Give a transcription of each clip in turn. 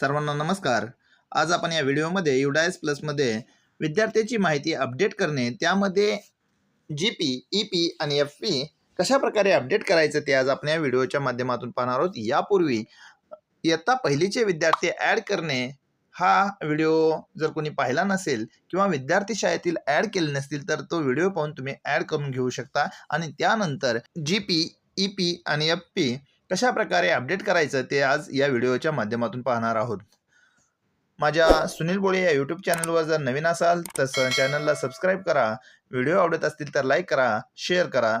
सर्वांना नमस्कार. आज आपण या व्हिडिओमध्ये युडायस प्लसमध्ये विद्यार्थ्याची माहिती अपडेट करणे त्यामध्ये जी पी ई पी आणि एफ पी कशा प्रकारे अपडेट करायचं ते आज आपण या व्हिडिओच्या माध्यमातून पाहणार आहोत. यापूर्वी इयत्ता पहिलीचे विद्यार्थी ॲड करणे हा व्हिडिओ जर कोणी पाहिला नसेल किंवा विद्यार्थी शाळेतील ॲड केले नसतील तर तो व्हिडिओ पाहून तुम्ही ॲड करून घेऊ शकता. आणि त्यानंतर जी पी ई पी आणि एफ पी कशा प्रकारे अपडेट करायचं ते आज या व्हिडिओच्या माध्यमातून पाहणार आहोत. माझ्या सुनील बोळे या यूट्यूब चॅनलवर जर नवीन असाल तर चॅनलला सबस्क्राईब करा. व्हिडिओ आवडत असतील तर लाईक करा शेअर करा.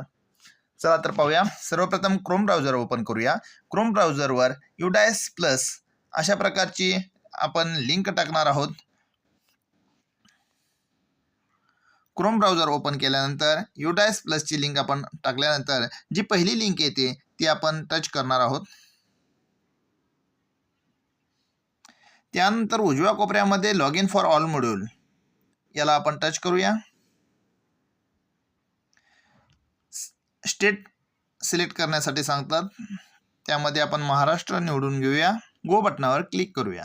चला तर पाहूया. सर्वप्रथम क्रोम ब्राउझर ओपन करूया. क्रोम ब्राउझरवर युडायस प्लस अशा प्रकारची आपण लिंक टाकणार आहोत. क्रोम ब्राउझर ओपन केल्यानंतर युडायस प्लसची लिंक आपण टाकल्यानंतर जी पहिली लिंक येते ती आपण टच करणार आहोत. त्यानंतर उजव्या कोपऱ्यामध्ये log in for all module याला आपण टच करूया. स्टेट सिलेक्ट करण्यासाठी सांगतात. त्यामध्ये आपण महाराष्ट्र निवडून घेऊया. गो बटनावर क्लिक करूया.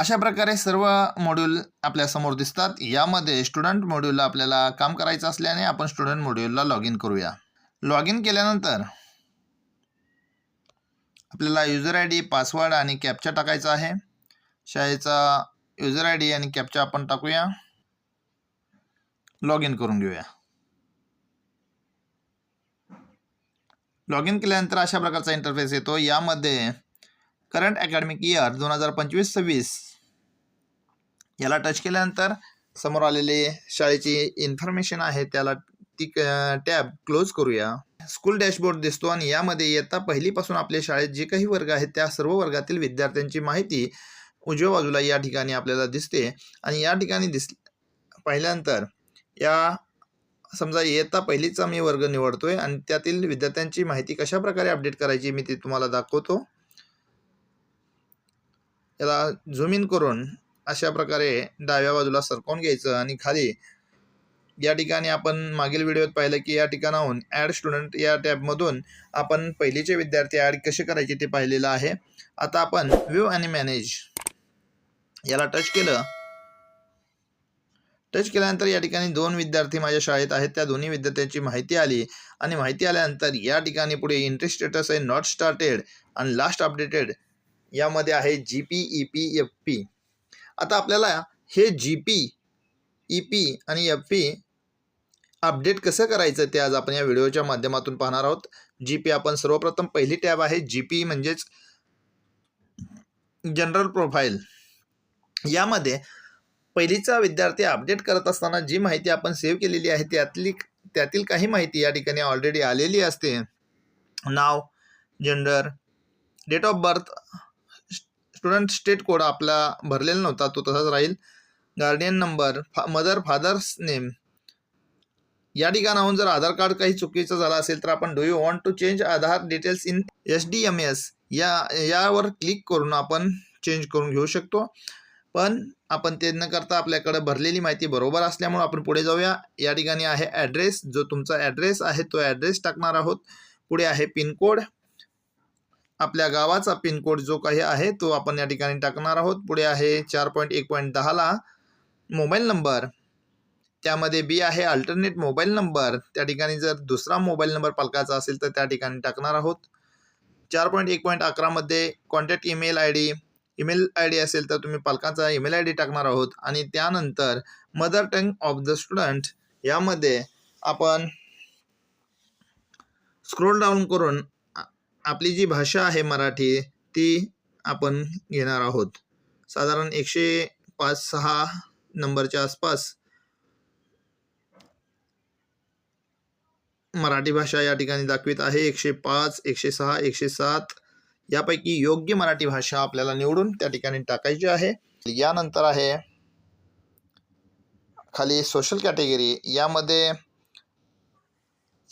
अशा प्रकारे सर्व मॉड्यूल आपल्यासमोर दिसतात. यामध्ये स्टुडंट मॉड्यूलला आपल्याला काम करायचं असल्याने आपण स्टुडंट मॉड्यूलला लॉग इन करूया. लॉग इन केल्यानंतर आपल्याला युजर आय डी पासवर्ड आणि कॅपचा टाकायचा आहे. शाळेचा युजर आय डी आणि कॅपचा आपण टाकूया. लॉग इन करून घेऊया. लॉग इन केल्यानंतर अशा प्रकारचा इंटरफेस येतो. यामध्ये करंट अकॅडमिक इयर दोन हजार पंचवीस सव्वीस. याला टच केल्यानंतर समोर आलेले शाळेची इन्फॉर्मेशन आहे त्याला ती टॅब क्लोज करूया. स्कूल डॅशबोर्ड दिसतो आणि यामध्ये इयत्ता पहिलीपासून आपल्या शाळेत जे काही वर्ग आहेत त्या सर्व वर्गातील विद्यार्थ्यांची माहिती उजव्या बाजूला या ठिकाणी आपल्याला दिसते. आणि या ठिकाणी दिस पाहिल्यानंतर या समजा इयत्ता पहिलीचा मी वर्ग निवडतोय आणि त्यातील विद्यार्थ्यांची माहिती कशा प्रकारे अपडेट करायची मी ती तुम्हाला दाखवतो. याला झूम इन करून अशा प्रकारे डाव्या बाजूला सरकवून घ्यायचं आणि खाली या ठिकाणी आपण मागील व्हिडिओत पाहिलं की या ठिकाणाहून ॲड स्टुडंट या टॅबमधून आपण पहिलीचे विद्यार्थी ॲड कसे करायचे ते पाहिलेलं आहे. आता आपण व्ह्यू आणि मॅनेज याला टच केलं. टच केल्यानंतर या ठिकाणी दोन विद्यार्थी माझ्या शाळेत आहेत. त्या दोन्ही विद्यार्थ्यांची माहिती आली आणि माहिती आल्यानंतर या ठिकाणी पुढे इंटरेस्ट स्टेटस आहे नॉट स्टार्टेड आणि लास्ट अपडेटेड यामध्ये आहे G P E P F P आता आपल्याला हे जी पी ई पी आणि एफ पी अपडेट कसं करायचं ते आज आपण या व्हिडिओच्या माध्यमातून पाहणार आहोत. जी पी आपण सर्वप्रथम पहिली टॅब आहे. जी पी म्हणजेच जनरल प्रोफाईल यामध्ये पहिलीचा विद्यार्थी अपडेट करत असताना जी माहिती आपण सेव्ह केलेली आहे त्यातली त्यातील काही माहिती या ठिकाणी ऑलरेडी आलेली असते. नाव gender date of birth student state code आपला भरलेला नव्हता तो तसाच राहील. गार्डियन नंबर फा मदर फादर्स नेम या ठिकाणाहून जर आधार कार्ड काही चुकीचं झालं असेल तर आपण do you want to change Aadhaar details in S D M S या यावर क्लिक करून आपण चेंज करून घेऊ शकतो. पण आपण ते न करता आपल्याकडे भरलेली माहिती बरोबर असल्यामुळे आपण पुढे जाऊया. या ठिकाणी आहे ॲड्रेस जो तुमचा ॲड्रेस आहे तो ॲड्रेस टाकणार आहोत. पुढे आहे पिनकोड. आपल्या गावाचा पिनकोड जो काही आहे तो आपण या ठिकाणी टाकणार आहोत. पुढे आहे चार पॉईंट एक पॉईंट दहाला मोबाईल नंबर. त्यामध्ये बी आहे अल्टरनेट मोबाईल नंबर. त्या ठिकाणी जर दुसरा मोबाईल नंबर पालकाचा असेल तर त्या ठिकाणी टाकणार आहोत. चार पॉईंट एक पॉईंट अकरामध्ये contact email I D email I D असेल तर तुम्ही पालकाचा ईमेल आय डी टाकणार आहोत. आणि त्यानंतर mother tongue of the student यामध्ये आपण स्क्रोल डाऊन करून आपली जी भाषा आहे मराठी ती आपण घेणार आहोत. साधारण एकशे पाच सहा नंबरच्या आसपास मराठी भाषा या ठिकाणी दाखवित आहे. एकशे पाच एकशे सहा एकशे सात यापैकी योग्य मराठी भाषा आपल्याला निवडून त्या ठिकाणी टाकायची आहे. यानंतर आहे खाली सोशल कॅटेगरी यामध्ये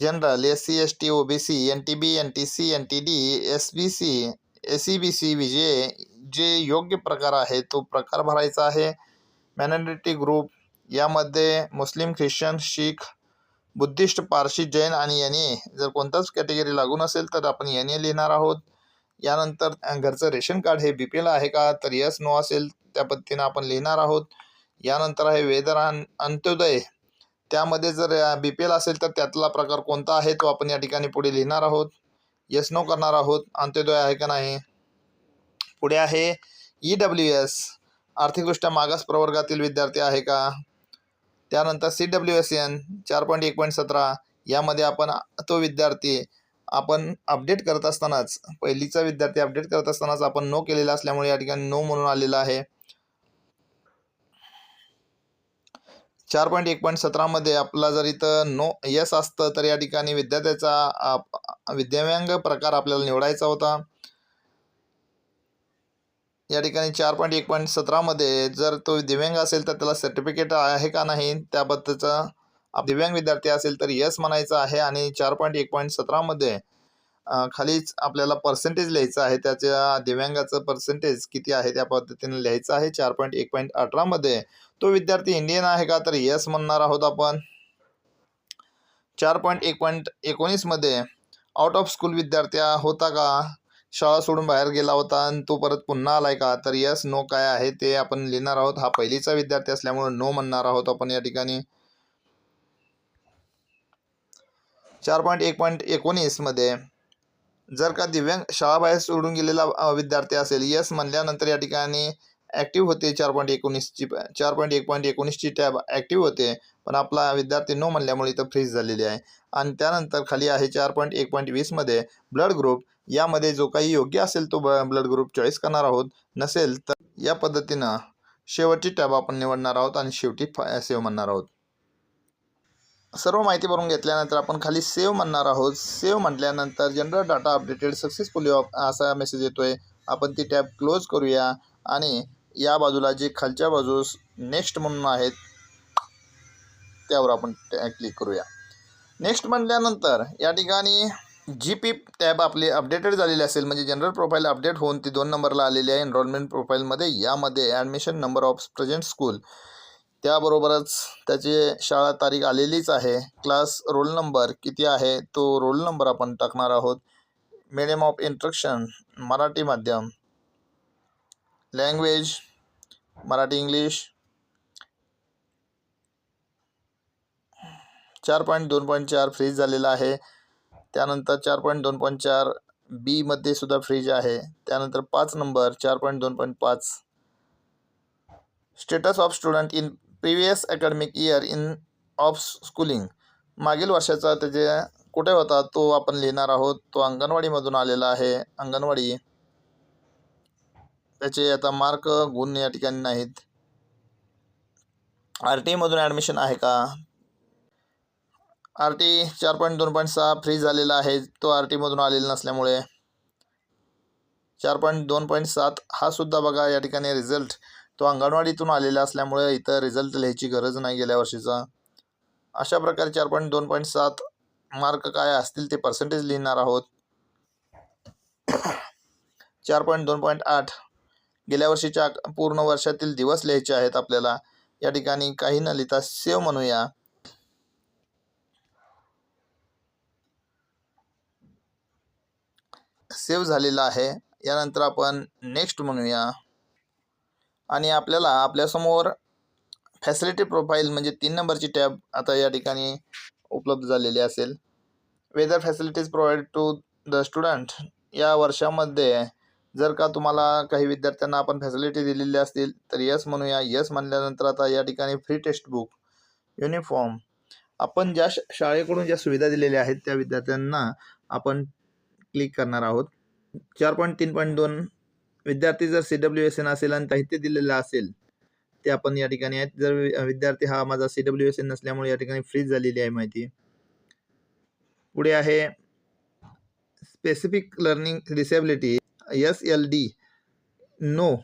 general S C S T O B C N T B N T C N T D S B C S C B C B J योग्य प्रकार आहे तो प्रकार भरायचा आहे. मॅनॉरिटी ग्रुप यामध्ये मुस्लिम ख्रिश्चन शीख बुद्धिस्ट पारशी जैन आणि एन ए जर कोणताच कॅटेगरी लागून नसेल तर आपण एन ए लिहिणार आहोत. यानंतर घरचं रेशन कार्ड हे बी पी एल आहे का? तर यस नो असेल. त्या पद्धतीनं आपण लिहिणार आहोत. यानंतर आहे वेदर अन अंत्योदय. त्यामध्ये जर बी पी एल असेल तर त्यातला प्रकार कोणता आहे तो आपण या ठिकाणी पुढे लिहिणार आहोत. येस नो करणार आहोत. अंत्योदय आहे का नाही? पुढे आहे ई डब्ल्यू एस आर्थिकदृष्ट्या मागास प्रवर्गातील विद्यार्थी आहे का? त्यानंतर सी डब्ल्यू एस एन चार पॉईंट एक पॉईंट सतरा. यामध्ये आपण तो विद्यार्थी आपण अपडेट करत असतानाच पहिलीचा विद्यार्थी अपडेट करत असतानाच आपण नो केलेला असल्यामुळे या ठिकाणी नो म्हणून आलेला आहे. चार पॉईंट एक पॉईंट सतरामध्ये आपला जर इथं नो यस असतं तर या ठिकाणी विद्यार्थ्याचा विद्याव्यांग प्रकार आपल्याला निवडायचा होता. या ठिकाणी चार पॉईंट एक पॉईंट सतरामध्ये जर तो दिव्यांग असेल तर त्याला सर्टिफिकेट आहे का नाही त्याबद्दलचा दिव्यांग विद्यार्थी असेल तर यस म्हणायचं आहे. आणि चार पॉईंट एक पॉईंट सतरामध्ये खालीच आपल्याला पर्सेंटेज लिहायचं आहे. त्याच्या दिव्यांगाचं पर्सेंटेज किती आहे? त्या पद्धतीने लिहायचं आहे. चार पॉईंट एक पॉईंट अठरामध्ये तो विद्यार्थी इंडियन आहे का? तर यस म्हणणार आहोत आपण. चार पॉईंट एक पॉईंट एकोणीसमध्ये आउट ऑफ स्कूल विद्यार्थी होता का? शाळा सोडून बाहेर गेला होता आणि तो परत पुन्हा आलाय का? तर यस नो काय आहे ते आपण लिहिणार आहोत. हा पहिलीचा विद्यार्थी असल्यामुळे नो म्हणणार आहोत आपण या ठिकाणी. चार पॉईंट एक पॉईंट एकोणीसमध्ये जर का दिव्यांग शाळाबाहेर सोडून गेलेला विद्यार्थी असेल यस म्हणल्यानंतर या ठिकाणी ॲक्टिव्ह होते चार पॉईंट एकोणीसची चार पॉईंट एक पॉईंट एकोणीसची टॅब ॲक्टिव्ह होते पण आपला विद्यार्थी नो म्हणल्यामुळे इथं फ्रीज झालेली आहे. आणि त्यानंतर खाली आहे चार पॉईंट एक पॉईंट वीसमध्ये ब्लड ग्रुप. यामध्ये जो काही योग्य असेल तो ब ब्लड ग्रुप चॉईस करणार आहोत. नसेल तर या पद्धतीनं शेवटची टॅब आपण निवडणार आहोत आणि शेवटी सेव्ह म्हणणार आहोत. सर्व माहिती भरून घेतल्यानंतर आपण खाली सेव्ह म्हणणार आहोत. सेव्ह म्हटल्यानंतर जनरल डाटा अपडेटेड सक्सेसफुली असा मेसेज येतो आहे आपण ती टॅब क्लोज करूया आणि या बाजूला जे खालच्या बाजूस नेक्स्ट म्हणून आहेत त्यावर आपण क्लिक करूया. नेक्स्ट म्हटल्यानंतर या ठिकाणी जी पी टॅब आपली अपडेटेड झालेली असेल म्हणजे जनरल प्रोफाईल अपडेट होऊन ती दोन नंबरला आलेली आहे. एनरोलमेंट प्रोफाईलमध्ये यामध्ये admission number of present school त्याबरोबरच त्याची शाळा तारीख आलेलीच आहे. क्लास रोल नंबर किती आहे? तो रोल नंबर आपण टाकणार आहोत. मिडियम ऑफ इंट्रक्शन मराठी माध्यम. Language Marathi English. चार पॉईंट दोन पॉईंट चार फ्रीज झालेला आहे. त्यानंतर चार पॉईंट दोन पॉईंट चार बीमध्ये सुद्धा फ्रीज आहे. त्यानंतर पाच नंबर चार पॉईंट दोन पॉईंट पाच. Status of student in previous academic year in of schooling मागील वर्षाचा त्याचे कुठे होता? तो आपण लिहिणार आहोत. तो अंगणवाडीमधून आलेला आहे. अंगणवाडी. त्याचे आता मार्क गुण या ठिकाणी नाहीत. आर टीमधून ॲडमिशन आहे का? आर टी चार पॉईंट दोन पॉईंट सहा फ्री झालेला आहे. तो आर टीमधून आलेला नसल्यामुळे. चार पॉईंट दोन पॉईंट सात हा सुद्धा बघा या ठिकाणी रिझल्ट तो अंगणवाडीतून आलेला असल्यामुळे इथं रिझल्ट लिहायची गरज नाही गेल्या वर्षीचा. अशा प्रकारे चार पॉईंट दोन पॉईंट सात मार्क काय असतील ते पर्सेंटेज लिहिणार आहोत. चार पॉईंट दोन पॉईंट आठ गेल्या वर्षीच्या पूर्ण वर्षातील दिवस लिहायचे आहेत आपल्याला. या ठिकाणी काही न लिहिता सेव म्हणूया. सेव्ह झालेला आहे. यानंतर आपण नेक्स्ट म्हणूया. आणि आपल्याला आपल्यासमोर फॅसिलिटी प्रोफाईल म्हणजे तीन नंबरची टॅब आता या ठिकाणी उपलब्ध झालेली असेल. Whether facilities provide to the student या वर्षामध्ये जर का तुम्हाला काही विद्यार्थ्यांना आपण फॅसिलिटी दिलेली असतील तर यस म्हणूया. यस म्हणल्यानंतर आता या ठिकाणी फ्री टेक्स्ट बुक युनिफॉर्म आपण ज्या शाळेकडून ज्या सुविधा दिलेल्या आहेत त्या विद्यार्थ्यांना आपण क्लिक करणार आहोत. चार पॉईंट तीन पॉईंट दोन विद्यार्थी जर सी डब्ल्यू एस एन असेल आणि साहित्य दिलेलं असेल ते आपण या ठिकाणी आहेत. जर विद्यार्थी हा माझा सी डब्ल्यू एस एन नसल्यामुळे या ठिकाणी फ्रीज झालेली आहे माहिती. पुढे आहे specific learning disability S L D no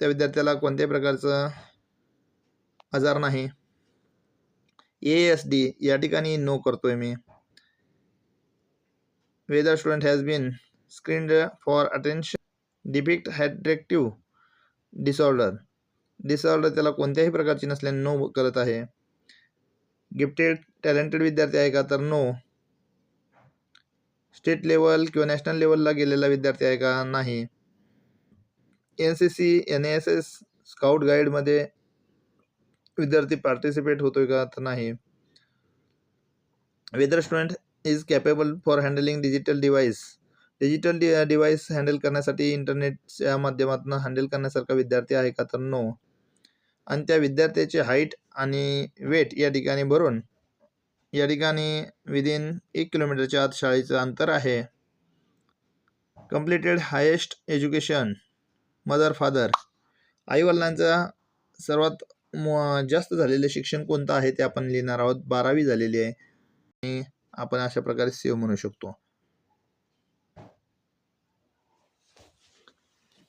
त्या विद्यार्थ्याला कोणत्याही प्रकारचं आजार नाही. ए एस डी या ठिकाणी नो करतोय मी. Whether student has been screen for attention defect hyperactive disorder. Disorder त्याला कोणत्याही प्रकारची नसल्याने नो करत आहे. गिफ्टेड टॅलेंटेड विद्यार्थी आहे का? तर नो. स्टेट लेवल किंवा नॅशनल लेवलला गेलेला विद्यार्थी आहे का? नाही. N C C N S S scout गाईडमध्ये विद्यार्थी पार्टिसिपेट होतोय का? तर नाही. Whether student is capable for handling digital device. Digital D device handle करण्यासाठी इंटरनेटच्या माध्यमातून हँडल करण्यासारखा विद्यार्थी आहे का तर नो आणि त्या विद्यार्थ्याची हाईट आणि वेट या ठिकाणी भरून या ठिकाणी विदिन एक किलोमीटरच्या आत शाळेचं अंतर आहे. Completed highest education mother father आईवडिलांचा सर्वात जास्त झालेले शिक्षण कोणतं आहे ते आपण लिहिणार आहोत. बारावी झालेली आहे. आणि आपण अशा प्रकारे सेव म्हणू शकतो.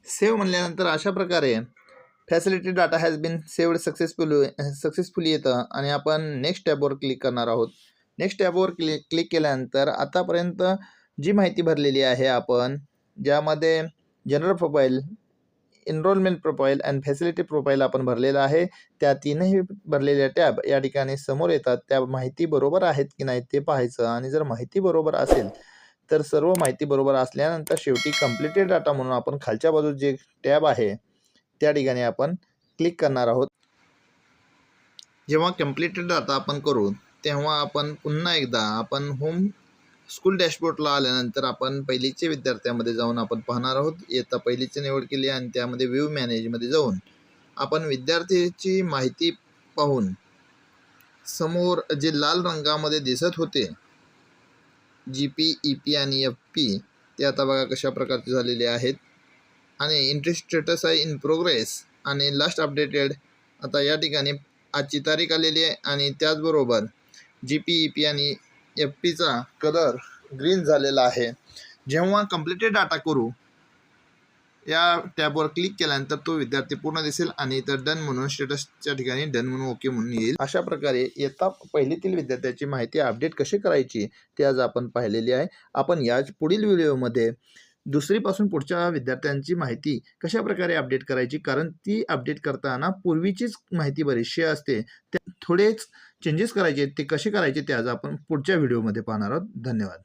सेव्ह म्हणल्यानंतर अशा प्रकारे facility data has been saved successful successfully येतं. आणि आपण नेक्स्ट टॅबवर क्लिक करणार आहोत. नेक्स्ट टॅबवर क्लिक क्लिक केल्यानंतर आतापर्यंत जी माहिती भरलेली आहे आपण ज्यामध्ये general profile enrolment profile and facility profile आपण भरलेलं आहे त्या तीनही भरलेल्या टॅब या ठिकाणी समोर येतात. त्या माहिती बरोबर आहेत की नाही ते पाहायचं. आणि जर माहिती बरोबर असेल तर सर्व माहिती बरोबर असल्यानंतर शेवटी कम्प्लिटेड डाटा म्हणून आपण खालच्या बाजूस जे टॅब आहे त्या ठिकाणी आपण क्लिक करणार आहोत. जेव्हा कम्प्लिटेड डाटा आपण करू तेव्हा आपण पुन्हा एकदा आपण होम स्कूल डॅशबोर्डला आल्यानंतर आपण पहिलीचे विद्यार्थ्यामध्ये जाऊन आपण पाहणार आहोत. इयत्ता पहिलीची निवड केली आणि त्यामध्ये व्ह्यू मॅनेजमध्ये जाऊन आपण विद्यार्थ्याची माहिती पाहून समोर जे लाल रंगामध्ये दिसत होते जी पी ई पी आणि एफ पी ते आता बघा कशा प्रकारचे झालेले आहेत. आणि इंटरेस्ट स्टेटस आहे इन प्रोग्रेस आणि लास्ट अपडेटेड आता या ठिकाणी आजची तारीख आलेली आहे. आणि त्याचबरोबर जी पी ई पी आणि एफ पीचा कलर ग्रीन झालेला आहे. जेव्हा कम्प्लिटेड डाटा करू या टॅबवर क्लिक केल्यानंतर तो विद्यार्थी पूर्ण दिसेल आणि इतर डन म्हणून स्टेटसच्या ठिकाणी डन म्हणून ओके म्हणून येईल. अशा प्रकारे इयत्ता पहिलीतील विद्यार्थ्याची माहिती अपडेट कशी करायची ते आज आपण पाहिलेली आहे. आपण या पुढील व्हिडिओमध्ये दुसरीपासून पुढच्या विद्यार्थ्यांची माहिती कशा प्रकारे अपडेट करायची कारण ती अपडेट करताना पूर्वीचीच माहिती बरीचशी असते. त्या थोडेच चेंजेस करायचे ते कसे करायचे ते आज आपण पुढच्या व्हिडिओमध्ये पाहणार आहोत. धन्यवाद.